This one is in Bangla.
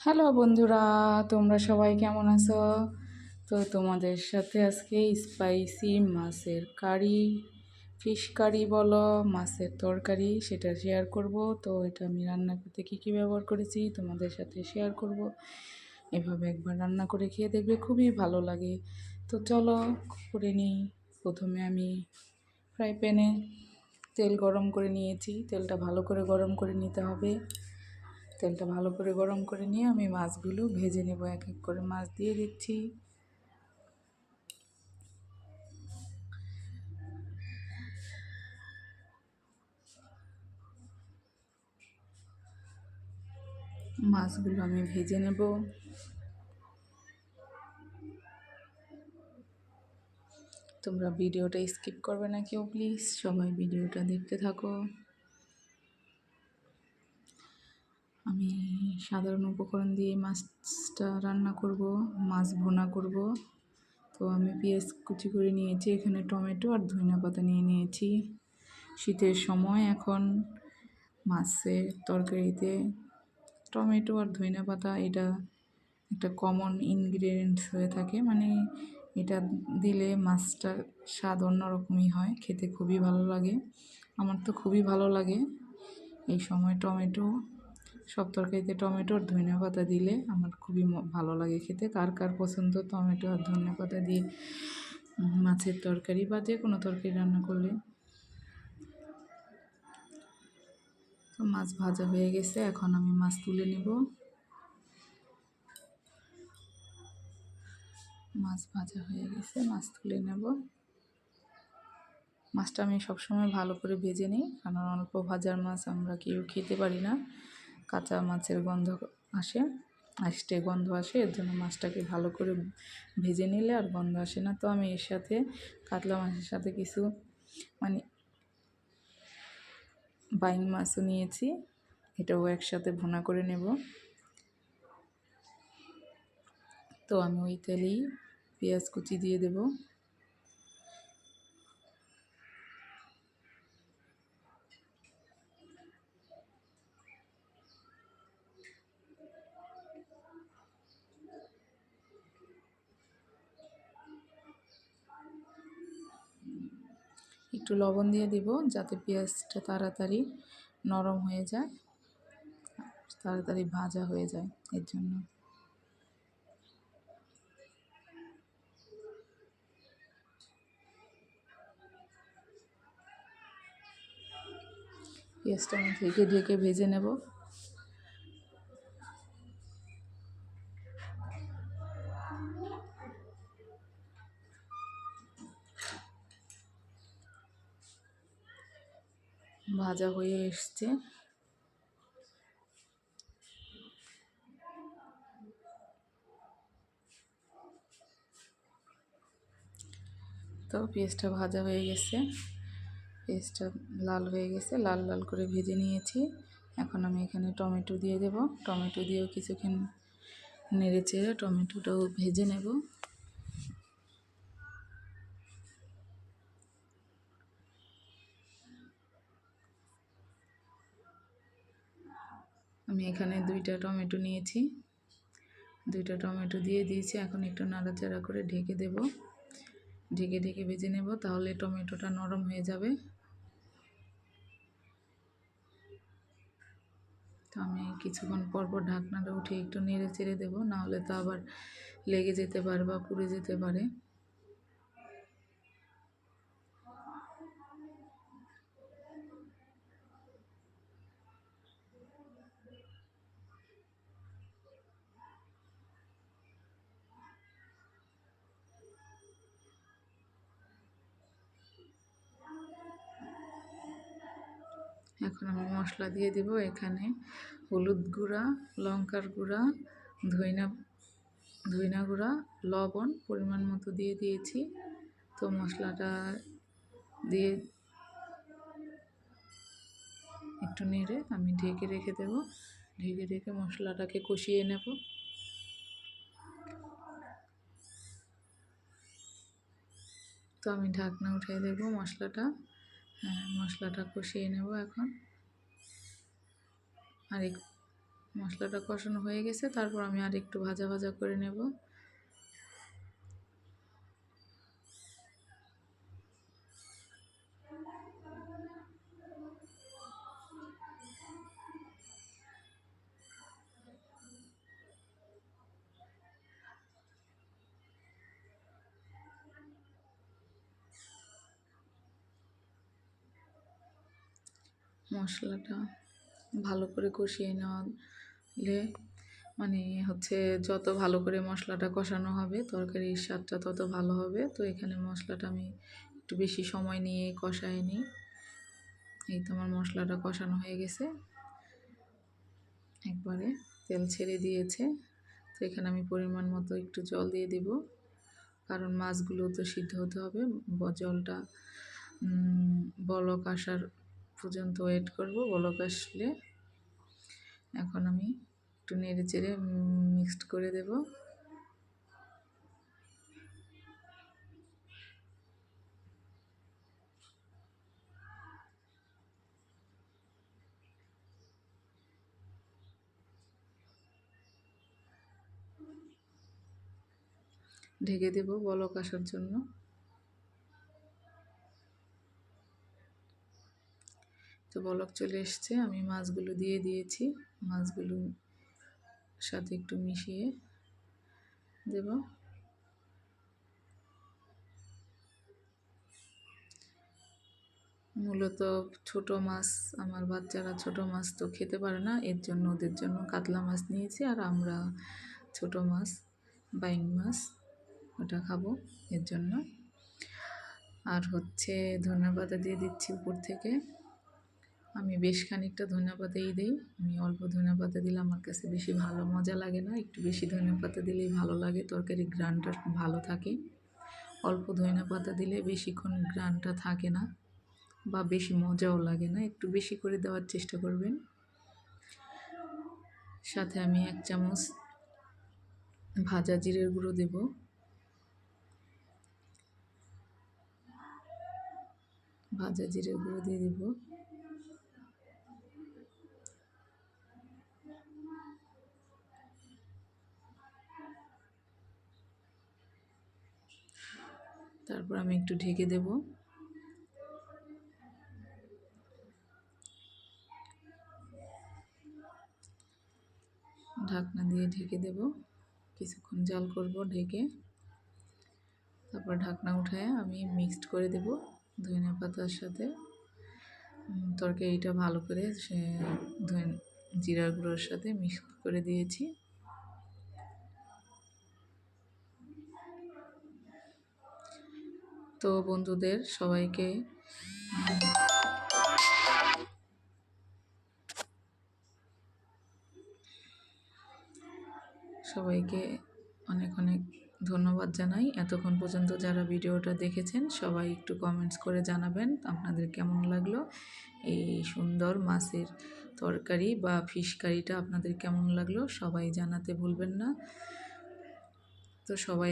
হ্যালো বন্ধুরা, তোমরা সবাই কেমন আছো? তো তোমাদের সাথে আজকে স্পাইসি মাছের কারি ফিশ কারি বলো, মাছের তরকারি সেটা শেয়ার করব। তো এটা আমি রান্না করতে কী কী ব্যবহার করেছি তোমাদের সাথে শেয়ার করব। এভাবে একবার রান্না করে খেয়ে দেখবে খুবই ভালো লাগে। তো চলো করে নিই। প্রথমে আমি ফ্রাই প্যানে তেল গরম করে নিয়েছি। তেলটা ভালো করে গরম করে নিতে হবে। তেলটা ভালো করে গরম করে নিয়ে আমি মাছগুলো ভেজে নেব, এক এক করে মাছ দিয়ে দিচ্ছি। মাছগুলো আমি ভেজে নেব। তোমরা ভিডিওটা স্কিপ করবে না কেউ, প্লিজ। সবাই ভিডিওটা দেখতে থাকো। আমি সাধারণ উপকরণ দিয়ে মাছটা রান্না করব, মাছ ভুনা করব। তো আমি পেঁয়াজ কুচি করে নিয়েছি, এখানে টমেটো আর ধনিয়া পাতা নিয়ে নিয়েছি। শীতের সময় এখন মাছের তরকারিতে টমেটো আর ধনিয়া পাতা, এটা একটা কমন ইনগ্রিডিয়েন্টস হয়ে থাকে। মানে এটা দিলে মাছটার স্বাদ অন্যরকমই হয়, খেতে খুবই ভালো লাগে। আমার তো খুবই ভালো লাগে এই সময় টমেটো। সব তরকারিতে টমেটো আর ধনিয়া পাতা দিলে আমার খুবই ভালো লাগে খেতে। কার কার পছন্দ টমেটো আর ধনিয়া পাতা দিয়ে মাছের তরকারি বা যে কোনো তরকারি রান্না করলে। তো মাছ ভাজা হয়ে গেছে, এখন আমি মাছ তুলে নেব। মাছ ভাজা হয়ে গেছে, মাছ তুলে নেব। মাছটা আমি সবসময় ভালো করে ভেজে নিই, কারণ অল্প ভাজার মাছ আমরা কেউ খেতে পারি না। কাঁচা মাছের গন্ধ আসে আসতে গন্ধ আসে, এর জন্য মাছটাকে ভালো করে ভেজে নিলে আর গন্ধ আসে না। তো আমি এর সাথে, কাতলা মাছের সাথে কিছু মানে বাইং মাছও নিয়েছি, এটাও একসাথে ভুনা করে নেব। তো আমি ওই তেলেই পেঁয়াজ কুচি দিয়ে দেবো। একটু লবণ দিয়ে দিব যাতে পেঁয়াজটা তাড়াতাড়ি নরম হয়ে যায়, তাড়াতাড়ি ভাজা হয়ে যায় এর জন্য। পেঁয়াজটা আমি ঢেকে ঢেকে ভেজে নেব। ভাজা হয়ে এসছে। তো পেঁয়াজটা ভাজা হয়ে গেছে। পেঁয়াজটা লাল হয়ে গেছে। লাল লাল করে ভেজে নিয়েছি। এখন আমি এখানে টমেটো দিয়ে দেব। টমেটো দিয়েও কিছুক্ষণ নেড়ে চেড়ে টমেটোটাও ভেজে নেব। আমি এখানে দুইটা টমেটো নিয়েছি। দুইটা টমেটো দিয়ে দিয়েছি। এখন একটু নাড়াচাড়া করে ঢেকে দেব। ঢেকে ঢেকে ভেজে নেব, তাহলে টমেটোটা নরম হয়ে যাবে। তো আমি কিছুক্ষণ পর পর ঢাকনাটা উঠে একটু নেড়ে চেড়ে দেবো, নাহলে তো আবার লেগে যেতে পারে বা পুড়ে যেতে পারে। এখন আমি মশলা দিয়ে দেব এখানে হলুদ গুঁড়া, লঙ্কার গুঁড়া, ধইনা ধইনা গুঁড়া, লবণ পরিমাণ মতো দিয়ে দিয়েছি। তো মশলাটা দিয়ে একটু নেড়ে আমি ঢেকে রেখে দেব। ঢেকে রেখে মশলাটাকে কষিয়ে নেব। তো আমি ঢাকনা উঠিয়ে দেবো মশলাটা। মশলাটা কষিয়ে নেব এখন। আর মশলাটা কষানো হয়ে গেছে, তারপর আমি আর একটু ভাজা ভাজা করে নেব। মশলাটা ভালো করে কষিয়ে নেওয়ালে মানে হচ্ছে যত ভালো করে মশলাটা কষানো হবে, তরকারির স্বাদটা তত ভালো হবে। তো এখানে মশলাটা আমি একটু বেশি সময় নিয়ে কষায় নিই এই তো আমার মশলাটা কষানো হয়ে গেছে। একবারে তেল ছেড়ে দিয়েছে। তো এখানে আমি পরিমাণ মতো একটু জল দিয়ে দেব। কারণ মাছগুলো তো সিদ্ধ হতে হবে জলটা বলক আসার পর্যন্ত ওয়েট করব বলক আসলে। এখন আমি একটু নেড়ে চেড়ে মিক্সড করে দেব। ঢেকে দেব বলক আসার জন্য। তো বলক চলে এসছে, আমি মাছগুলো দিয়ে দিয়েছি। মাছগুলো সাথে একটু মিশিয়ে দেব। মূলত ছোট মাছ, আমার বাচ্চারা ছোট মাছ তো খেতে পারে না, এর জন্য ওদের জন্য কাতলা মাছ নিয়েছি, আর আমরা ছোট মাছ, বাইং মাছ, ওটা খাব এর জন্য। আর হচ্ছে ধন্যবাদ দিয়ে দিচ্ছি উপর থেকে। আমি বেশ খানিকটা ধনে পাতাই দিই। আমি অল্প ধনে পাতা দিলে আমার কাছে বেশি ভালো মজা লাগে না। একটু বেশি ধনে পাতা দিলেই ভালো লাগে তরকারি গ্রানটা ভালো থাকে। অল্প ধনে পাতা দিলে বেশিক্ষণ গ্রানটা থাকে না বা বেশি মজাও লাগে না। একটু বেশি করে দেওয়ার চেষ্টা করবেন। সাথে আমি এক চামচ ভাজা জিরের গুঁড়ো দেব। ভাজা জিরের গুঁড়ো দিয়ে দেবো। তারপর আমি একটু ঢেকে দেব। ঢাকনা দিয়ে ঢেকে দেব। কিছুক্ষণ জাল করব ঢেকে। তারপর ঢাকনা উঠায় আমি মিক্সড করে দেব ধনিয়া পাতার সাথে। তরকারিটা ভালো করে সে জিরার গুঁড়োর সাথে মিক্স করে দিয়েছি। তো বন্ধুদের সবাইকে। সবাইকে অনেক অনেক ধন্যবাদ জানাই। এতক্ষণ পর্যন্ত যারা ভিডিওটা দেখেছেন, সবাই একটু কমেন্টস করে জানাবেন আপনাদের কেমন লাগল। এই সুন্দর মাছের তরকারি বা ফিশ কারিটা আপনাদের কেমন লাগল, সবাই জানাতে ভুলবেন না। তো সবাই